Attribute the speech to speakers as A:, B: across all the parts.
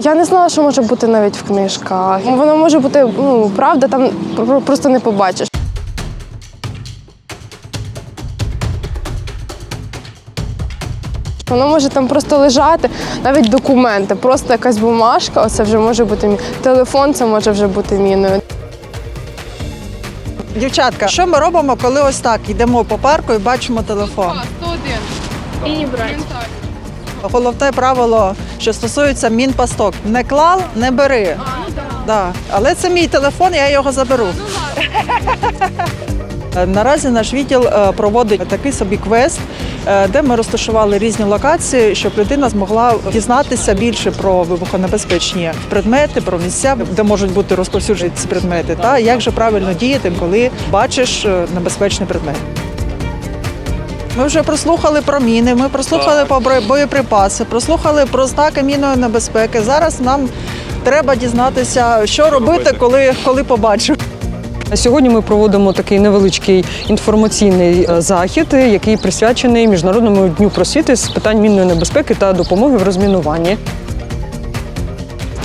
A: Я не знала, що може бути навіть в книжках. Воно може бути ну, правда, там просто не побачиш. Воно може там просто лежати, навіть документи, просто якась бумажка, оце вже може бути мі- телефон, це може вже бути міною.
B: Дівчатка, що ми робимо, коли ось так йдемо по парку і бачимо телефон?
A: 101. І не брати.
B: Головне правило, що стосується мінпасток. Не клал, не бери. Да. Але це мій телефон, я його заберу. Наразі наш відділ е, проводить такий собі квест, е, де ми розташували різні локації, щоб людина змогла дізнатися більше про вибухонебезпечні предмети, про місця, де можуть бути розповсюджені ці предмети, та як же правильно діяти, коли бачиш е, небезпечний предмет. Ми вже прослухали про міни, ми прослухали про боєприпаси, прослухали про знаки мінної небезпеки. Зараз нам треба дізнатися, що робити, коли, коли побачимо.
C: Сьогодні ми проводимо такий невеличкий інформаційний е, захід, який присвячений міжнародному дню просвіти з питань мінної небезпеки та допомоги в розмінуванні.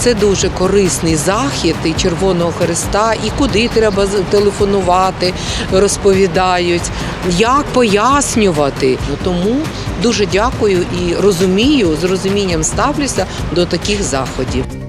D: Це дуже корисний захід і Червоного Христа, і куди треба телефонувати, розповідають, як пояснювати. Ну, Тому дуже дякую і розумію, з розумінням ставлюся до таких заходів.